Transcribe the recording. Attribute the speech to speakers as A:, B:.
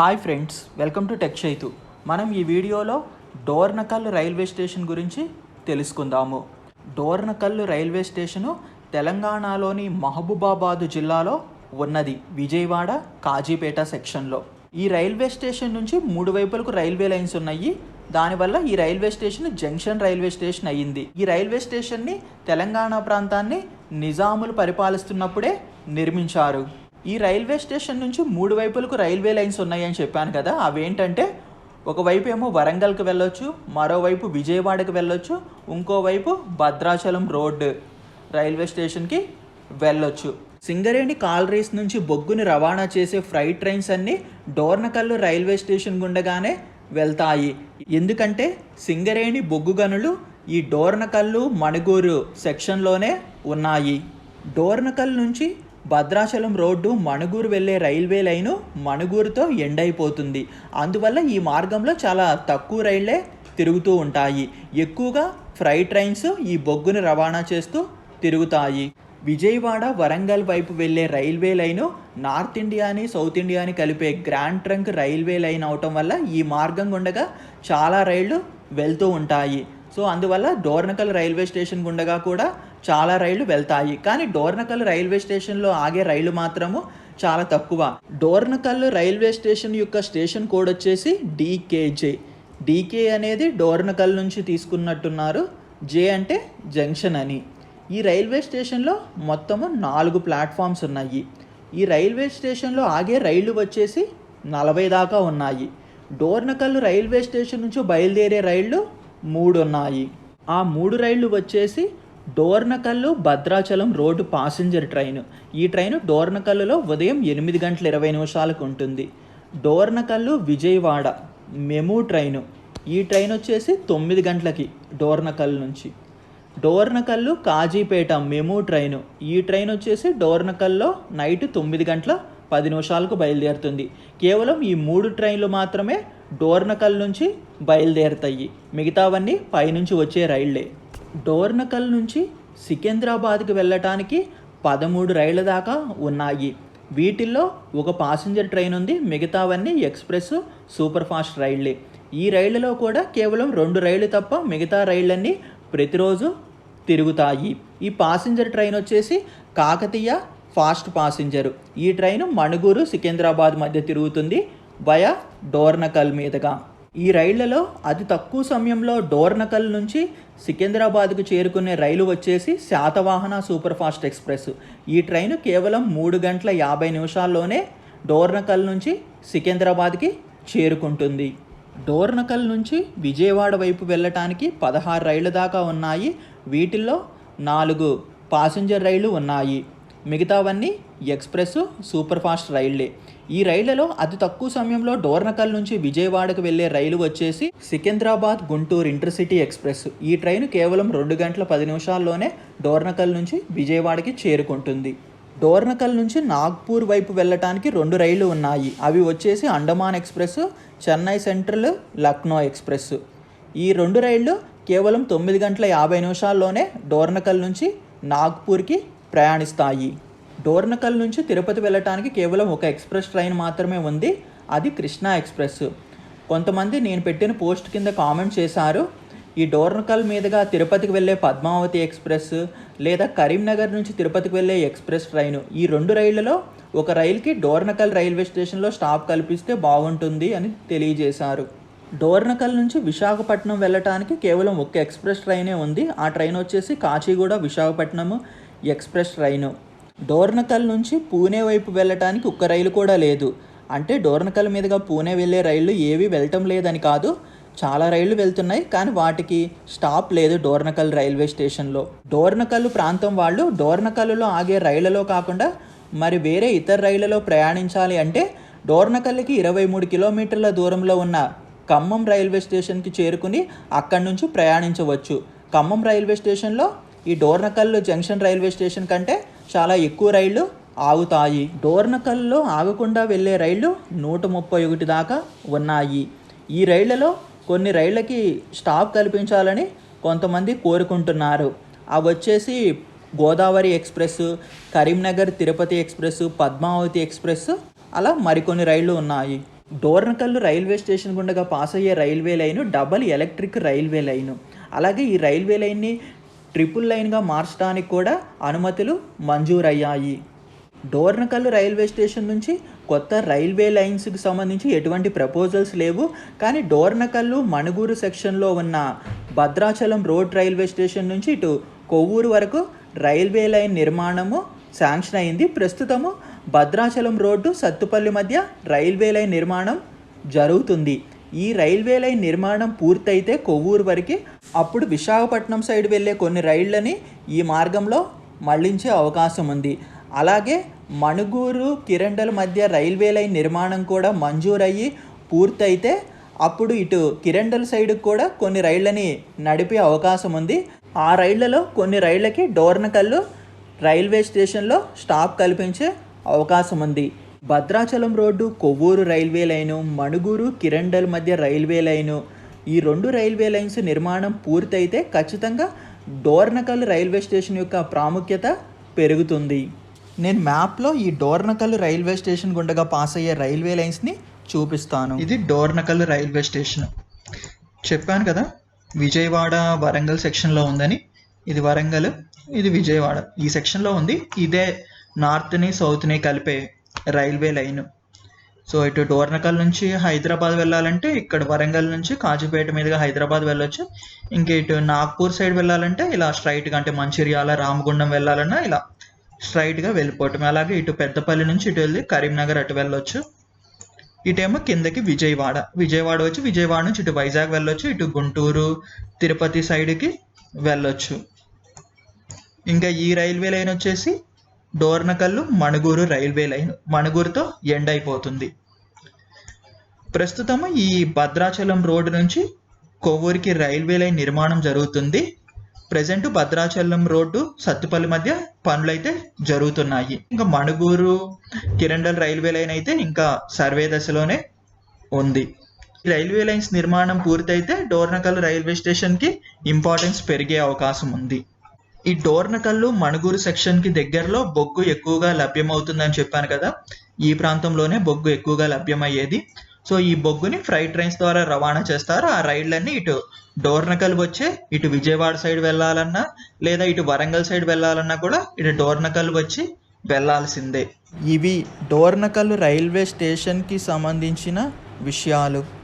A: Hi friends welcome to tech Chaitu. మనం ఈ వీడియోలో డోర్నకల్ రైల్వే స్టేషన్ గురించి తెలుసుకుందాము. డోర్నకల్ రైల్వే స్టేషను తెలంగాణలోని మహబూబాబాదు జిల్లాలో ఉన్నది విజయవాడ కాజీపేట సెక్షన్లో. ఈ రైల్వే స్టేషన్ నుంచి మూడు వైపులకు రైల్వే లైన్స్ ఉన్నాయి. దానివల్ల ఈ railway station junction railway station అయ్యింది. ఈ రైల్వే స్టేషన్ని తెలంగాణ ప్రాంతాన్ని నిజాములు పరిపాలిస్తున్నప్పుడే నిర్మించారు. ఈ రైల్వే స్టేషన్ నుంచి మూడు వైపులకు రైల్వే లైన్స్ ఉన్నాయని చెప్పాను కదా అవేంటంటే ఒకవైపు ఏమో వరంగల్కి వెళ్ళొచ్చు మరోవైపు విజయవాడకి వెళ్ళొచ్చు ఇంకోవైపు భద్రాచలం రోడ్ రైల్వే స్టేషన్కి వెళ్ళొచ్చు. సింగరేణి కాలరీస్ నుంచి బొగ్గుని రవాణా చేసే ఫ్రైట్ ట్రైన్స్ అన్నీ డోర్నకల్లు రైల్వే స్టేషన్ గుండగానే వెళ్తాయి. ఎందుకంటే సింగరేణి బొగ్గు గనులు ఈ డోర్నకల్లు మణుగూరు సెక్షన్లోనే ఉన్నాయి. డోర్నకల్ నుంచి భద్రాచలం రోడ్డు మణుగూరు వెళ్ళే రైల్వే లైను మణుగూరుతో ఎండ్ అయిపోతుంది అందువల్ల ఈ మార్గంలో చాలా తక్కువ రైళ్ళే తిరుగుతూ ఉంటాయి. ఎక్కువగా ఫ్రైట్ ట్రైన్స్ ఈ బొగ్గును రవాణా చేస్తూ తిరుగుతాయి. విజయవాడ వరంగల్ వైపు వెళ్ళే రైల్వే లైను నార్త్ ఇండియాని సౌత్ ఇండియాని కలిపే గ్రాండ్ ట్రంక్ రైల్వే లైన్ అవటం వల్ల ఈ మార్గం గుండగా చాలా రైళ్ళు వెళ్తూ ఉంటాయి. సో అందువల్ల డోర్నకల్ రైల్వే స్టేషన్ గుండగా కూడా చాలా రైళ్ళు వెళ్తాయి. కానీ డోర్నకల్ రైల్వే స్టేషన్లో ఆగే రైలు మాత్రము చాలా తక్కువ. డోర్నకల్ రైల్వే స్టేషన్ యొక్క స్టేషన్ కోడ్ వచ్చేసి D K J. D K అనేది డోర్నకల్ నుంచి తీసుకున్నట్టున్నారు. జే అంటే జంక్షన్ అని. ఈ రైల్వే స్టేషన్లో మొత్తము నాలుగు ప్లాట్ఫామ్స్ ఉన్నాయి. ఈ రైల్వే స్టేషన్లో ఆగే రైళ్ళు వచ్చేసి నలభై దాకా ఉన్నాయి. డోర్నకల్ రైల్వే స్టేషన్ నుంచి బయలుదేరే రైళ్ళు మూడు ఉన్నాయి. ఆ మూడు రైళ్ళు వచ్చేసి Dornakal Bhadrachalam road passenger train. ఈ ట్రైన్ డోర్నకల్లులో ఉదయం ఎనిమిది గంటల ఇరవై నిమిషాలకు ఉంటుంది. Dornakal Vijayawada MEMU train. ఈ ట్రైన్ వచ్చేసి తొమ్మిది గంటలకి డోర్నకల్ నుంచి. Dornakal Kazipet MEMU train. ఈ ట్రైన్ వచ్చేసి డోర్నకల్లో నైట్ తొమ్మిది గంటల పది నిమిషాలకు బయలుదేరుతుంది. కేవలం ఈ మూడు ట్రైన్లు మాత్రమే డోర్నకల్ నుంచి బయలుదేరుతాయి. మిగతావన్నీ పైనుంచి వచ్చే రైళ్ళే. డోర్నకల్ నుంచి సికింద్రాబాద్కి వెళ్ళటానికి పదమూడు రైళ్ళ దాకా ఉన్నాయి. వీటిల్లో ఒక పాసింజర్ ట్రైన్ ఉంది మిగతావన్నీ ఎక్స్ప్రెస్ సూపర్ ఫాస్ట్ రైళ్ళే ఈ రైళ్ళలో కూడా కేవలం రెండు రైళ్ళు తప్ప మిగతా రైళ్ళన్నీ ప్రతిరోజు తిరుగుతాయి. ఈ పాసింజర్ ట్రైన్ వచ్చేసి కాకతీయ ఫాస్ట్ పాసింజర్. ఈ ట్రైన్ మణుగూరు సికింద్రాబాద్ మధ్య తిరుగుతుంది వయా డోర్నకల్ మీదుగా. ఈ రైళ్ళలో అతి తక్కువ సమయంలో డోర్నకల్ నుంచి సికింద్రాబాద్కు చేరుకునే రైలు వచ్చేసి శాతవాహన సూపర్ ఫాస్ట్ ఎక్స్ప్రెస్. ఈ ట్రైన్ కేవలం మూడు గంటల యాభై నిమిషాల్లోనే డోర్నకల్ నుంచి సికింద్రాబాద్కి చేరుకుంటుంది. డోర్నకల్ నుంచి విజయవాడ వైపు వెళ్ళటానికి పదహారు రైళ్ళ దాకా ఉన్నాయి. వీటిల్లో నాలుగు పాసింజర్ రైళ్ళు ఉన్నాయి. మిగతావన్నీ ఎక్స్ప్రెస్ సూపర్ ఫాస్ట్ రైళ్ళే ఈ రైళ్ళలో అతి తక్కువ సమయంలో డోర్నకల్ నుంచి విజయవాడకు వెళ్ళే రైలు వచ్చేసి సికింద్రాబాద్ గుంటూరు ఇంటర్సిటీ ఎక్స్ప్రెస్. ఈ ట్రైన్ కేవలం రెండు గంటల పది నిమిషాల్లోనే డోర్నకల్ నుంచి విజయవాడకి చేరుకుంటుంది. డోర్నకల్ నుంచి నాగ్పూర్ వైపు వెళ్ళటానికి రెండు రైళ్ళు ఉన్నాయి. అవి వచ్చేసి Andaman express Chennai central Lucknow express. ఈ రెండు రైళ్ళు కేవలం తొమ్మిది గంటల యాభై నిమిషాల్లోనే డోర్నకల్ నుంచి నాగ్పూర్కి ప్రయాణిస్తాయి. డోర్నకల్ నుంచి తిరుపతి వెళ్ళటానికి కేవలం ఒక ఎక్స్ప్రెస్ ట్రైన్ మాత్రమే ఉంది. అది కృష్ణా ఎక్స్ప్రెస్. కొంతమంది నేను పెట్టిన పోస్ట్ కింద కామెంట్ చేశారు ఈ డోర్నకల్ మీదుగా తిరుపతికి వెళ్ళే పద్మావతి ఎక్స్ప్రెస్ లేదా కరీంనగర్ నుంచి తిరుపతికి వెళ్ళే ఎక్స్ప్రెస్ ట్రైన్ ఈ రెండు రైళ్ళలో ఒక రైలుకి డోర్నకల్ రైల్వే స్టేషన్లో స్టాప్ కల్పిస్తే బాగుంటుంది అని తెలియజేశారు. డోర్నకల్ నుంచి విశాఖపట్నం వెళ్ళటానికి కేవలం ఒక ఎక్స్ప్రెస్ ట్రైనే ఉంది. ఆ ట్రైన్ వచ్చేసి కాచిగూడ విశాఖపట్నం ఎక్స్ప్రెస్ రైను. డోర్నకల్ నుంచి పూణే వైపు వెళ్ళటానికి ఒక్క రైలు కూడా లేదు. అంటే డోర్నకల్ మీదుగా పూణే వెళ్ళే రైళ్ళు ఏవి వెళ్ళటం లేదని కాదు. చాలా రైళ్ళు వెళ్తున్నాయి కానీ వాటికి స్టాప్ లేదు డోర్నకల్ రైల్వే స్టేషన్లో. డోర్నకల్ ప్రాంతం వాళ్ళు డోర్నకల్లో ఆగే రైళ్ళలో కాకుండా మరి వేరే ఇతర రైళ్ళలో ప్రయాణించాలి అంటే డోర్నకల్కి ఇరవై మూడు కిలోమీటర్ల దూరంలో ఉన్న ఖమ్మం రైల్వే స్టేషన్కి చేరుకుని అక్కడి నుంచి ప్రయాణించవచ్చు. ఖమ్మం రైల్వే స్టేషన్లో ఈ డోర్నకల్ జంక్షన్ రైల్వే స్టేషన్ కంటే చాలా ఎక్కువ రైళ్ళు ఆగుతాయి. డోర్నకల్లో ఆగకుండా వెళ్ళే రైళ్ళు నూట ముప్పై ఒకటి దాకా ఉన్నాయి. ఈ రైళ్ళలో కొన్ని రైళ్ళకి స్టాప్ కల్పించాలని కొంతమంది కోరుకుంటున్నారు. అవి వచ్చేసి Godavari express Karimnagar Tirupati express Padmavathi express అలా మరికొన్ని రైళ్ళు ఉన్నాయి. డోర్నకల్లు రైల్వే స్టేషన్ గుండగా పాస్ అయ్యే railway line double electric railway line. అలాగే ఈ రైల్వే లైన్ని ట్రిపుల్ లైన్గా మార్చడానికి కూడా అనుమతులు మంజూరయ్యాయి. డోర్నకల్లు రైల్వే స్టేషన్ నుంచి కొత్త రైల్వే లైన్స్కి సంబంధించి ఎటువంటి ప్రపోజల్స్ లేవు. కానీ డోర్నకల్లు మణుగూరు సెక్షన్లో ఉన్న భద్రాచలం రోడ్ రైల్వే స్టేషన్ నుంచి ఇటు కొవ్వూరు వరకు రైల్వే లైన్ నిర్మాణము శాంక్షన్ అయింది. ప్రస్తుతము భద్రాచలం రోడ్డు సత్తుపల్లి మధ్య రైల్వే లైన్ నిర్మాణం జరుగుతుంది. ఈ రైల్వే లైన్ నిర్మాణం పూర్తయితే కొవ్వూరు వరకు అప్పుడు విశాఖపట్నం సైడ్ వెళ్ళే కొన్ని రైళ్ళని ఈ మార్గంలో మళ్ళించే అవకాశం ఉంది. అలాగే మణుగూరు కిరండల మధ్య రైల్వే లైన్ నిర్మాణం కూడా మంజూరయ్యి పూర్తయితే అప్పుడు ఇటు కిరండల్ సైడ్ కూడా కొన్ని రైళ్ళని నడిపే అవకాశం ఉంది. ఆ రైళ్ళలో కొన్ని రైళ్ళకి డోర్నకల్లు రైల్వే స్టేషన్లో స్టాప్ కల్పించే అవకాశం ఉంది. Bhadrachalam road Kovvur railway line Manuguru Kirandul మధ్య రైల్వే లైను. ఈ రెండు రైల్వే లైన్స్ నిర్మాణం పూర్తయితే ఖచ్చితంగా డోర్నకల్ రైల్వే స్టేషన్ యొక్క ప్రాముఖ్యత పెరుగుతుంది. నేను మ్యాప్లో ఈ డోర్నకల్ రైల్వే స్టేషన్ గుండగా పాస్ అయ్యే రైల్వే లైన్స్ని చూపిస్తాను. ఇది డోర్నకల్ రైల్వే స్టేషన్. చెప్పాను కదా విజయవాడ వరంగల్ సెక్షన్లో ఉందని. ఇది వరంగల్ ఇది విజయవాడ. ఈ సెక్షన్లో ఉంది ఇదే నార్త్ని సౌత్ని కలిపే రైల్వే లైన్. సో ఇటు డోర్నకల్ నుంచి హైదరాబాద్ వెళ్ళాలంటే ఇక్కడ వరంగల్ నుంచి కాజీపేట మీదుగా హైదరాబాద్ వెళ్ళొచ్చు. ఇంకా ఇటు నాగ్పూర్ సైడ్ వెళ్ళాలంటే ఇలా స్ట్రైట్గా అంటే మంచిర్యాల రామగుండం వెళ్ళాలన్నా ఇలా స్ట్రైట్గా వెళ్ళిపోవటం అలాగే ఇటు పెద్దపల్లి నుంచి ఇటు వెళ్ళి కరీంనగర్ అటు వెళ్ళొచ్చు. ఇటేమో కిందకి విజయవాడ. విజయవాడ వచ్చి విజయవాడ నుంచి ఇటు వైజాగ్ వెళ్ళొచ్చు. ఇటు గుంటూరు తిరుపతి సైడ్కి వెళ్ళొచ్చు. ఇంకా ఈ రైల్వే లైన్ వచ్చేసి డోర్నకల్లు మణుగూరు రైల్వే లైన్ మణుగూరుతో ఎండ్ అయిపోతుంది ప్రస్తుతం ఈ భద్రాచలం రోడ్డు నుంచి కొవ్వూరికి రైల్వే లైన్ నిర్మాణం జరుగుతుంది. ప్రజెంట్ భద్రాచలం రోడ్డు సత్తుపల్లి మధ్య పనులైతే జరుగుతున్నాయి. ఇంకా మణుగూరు కిరండల్ రైల్వే లైన్ అయితే ఇంకా సర్వే దశలోనే ఉంది. ఈ రైల్వే లైన్స్ నిర్మాణం పూర్తయితే డోర్నకల్ రైల్వే స్టేషన్కి ఇంపార్టెన్స్ పెరిగే అవకాశం ఉంది. ఈ డోర్నకల్లు మణుగూరు సెక్షన్కి దగ్గరలో బొగ్గు ఎక్కువగా లభ్యమవుతుందని చెప్పాను కదా ఈ ప్రాంతంలోనే బొగ్గు ఎక్కువగా లభ్యమయ్యేది. సో ఈ బొగ్గుని ఫ్రైట్ ట్రైన్స్ ద్వారా రవాణా చేస్తారు? ఆ రైళ్ళన్నీ ఇటు డోర్నకల్ వచ్చే ఇటు విజయవాడ సైడ్ వెళ్ళాలన్నా లేదా ఇటు వరంగల్ సైడ్ వెళ్ళాలన్నా కూడా ఇటు డోర్నకల్ వచ్చి వెళ్ళాల్సిందే. ఇవి డోర్నకల్ రైల్వే స్టేషన్కి సంబంధించిన విషయాలు.